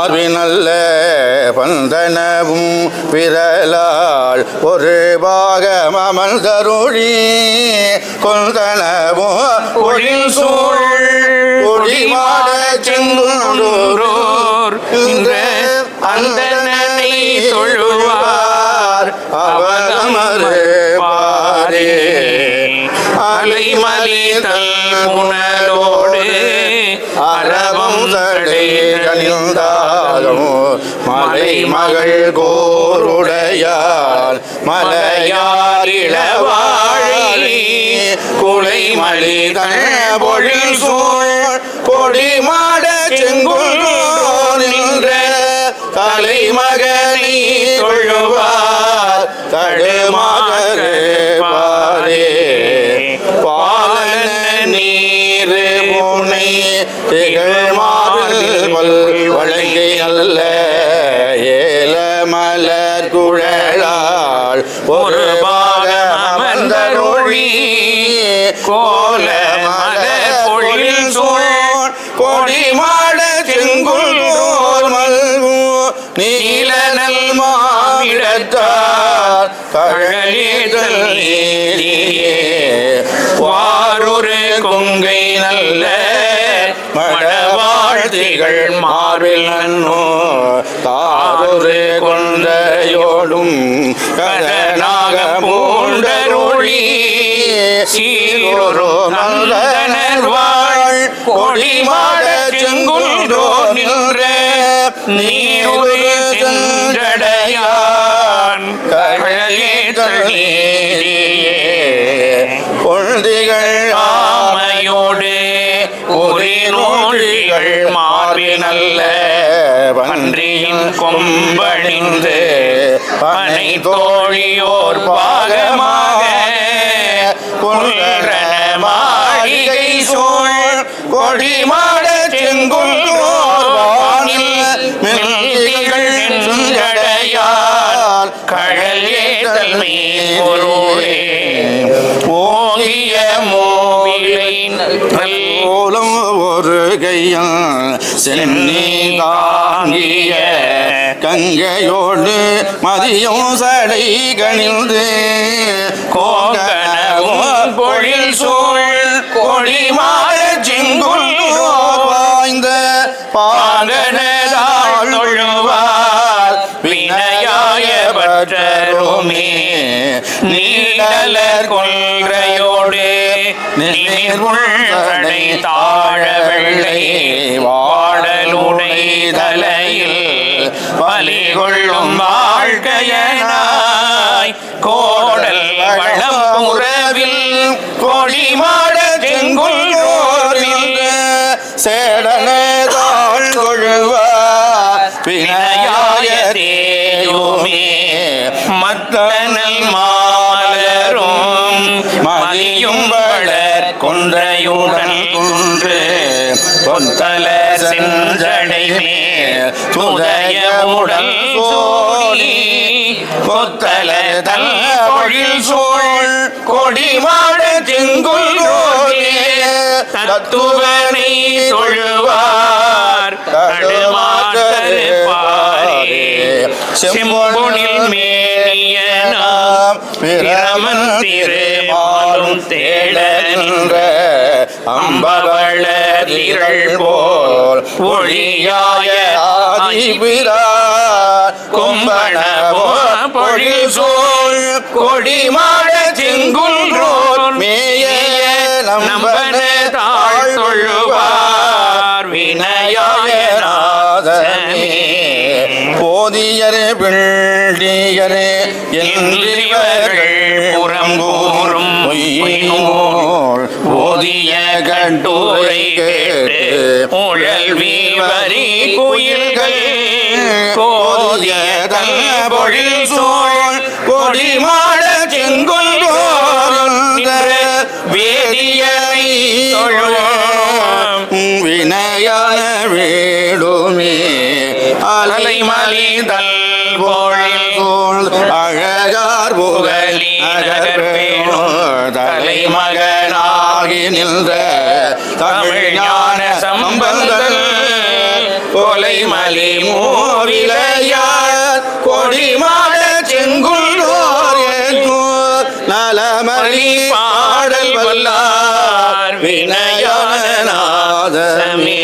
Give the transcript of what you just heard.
மார்பினல்ல வந்தனவும் விரலால் ஒரு பாகம் தருழி கொந்தனவும் ஒழில் சூழ் ஒளிமாட செங்குன்றோர் இன்று அந்தனை தொழுவார். அவதமரு பாரே. அலைமலி தல் புனலோடு அரவம் மலை மகள் கோருடையார் மலையார் இளவாழி குலை மலி பொழில் சூழ் கொடி மாட செங்குள் நின்ற தலைமகனி தொழுவார் தடுமாக குழலாள் ஒரு பாக அமர்ந்தருளி கோல மலர் பொழில் சூழ் கொடி மாட செங்குள் மல்கு நீலனல் மாவிடத்தார் கழலிதழ் நீரியே வாரொரு கொங்கை நல்ல மடவாழ்த்திகள் மார்பில் நன்னோ தாரொரு கொண்டையோடும் கடனாக பூண்டருளி. சீரொரு நல்லனர் வாழ் கொடிமாட செங்குண்டோ நின்ற நீரு சென்றடையான். கழலே தள்ளீரியே பொழுதிகள் ஆமையோடு ஒரு நோழிகள் மார்பினல்ல பன்றியின் கொம்பணிந்து பனை தோழியோர் பாகமாக மாளிகை சோழ் கொடி மாட செங்குள் கடல் ஏதல் பொருளே மோவிலை ஒரு கையான் சென்னி கங்கையோடு மதியம் சடை கணிந்து கோங்கனவும் பொழில் சூழ் கொடி மாட செங்குள் வாய்ந்த பாங்கனதாள் தொழுவார். வினயாய பற்றருமே நீடலர் கொள்கையோடு நீர்முள்ளடை தாழ வெள்ளையே. கொன்றையுடன் குன்று கொத்தல செஞ்சடைமே துதயமுடல் சோழி கொத்தல தல் பொழில் சோழ் கொடி மாட தத்துவனை தொழுவார் தடுமாற்றரு பாரே. செம்பொனில் பிரமன் திருமாலும் தேட நின்ற அம்பவள திரள் போல் ஒளியாய ஆதிபிரா கும்பணவோ பொழில் சோழ் கொடி மாட செங்குன்றோர் மேய நம்பன தாழ் தொழுவார் வினயாய போதியரே பிள்ளியரே என்றிவர்கள் புறம்பூரும் போதிய கட்டுரை கேட்டு உழல் வீவரி குயில்கள் போதிய தல் பொழில் சூழ் கொடிமா அகற்பேணோ தலைமகனாகி நின்ற தமிழ் ஞான சம்பந்தன் கொலை மலி மூவிலையார் கொடிமாட செங்குள்ளோர் நலமலி பாடல் வல்லார் வினயநாத சமே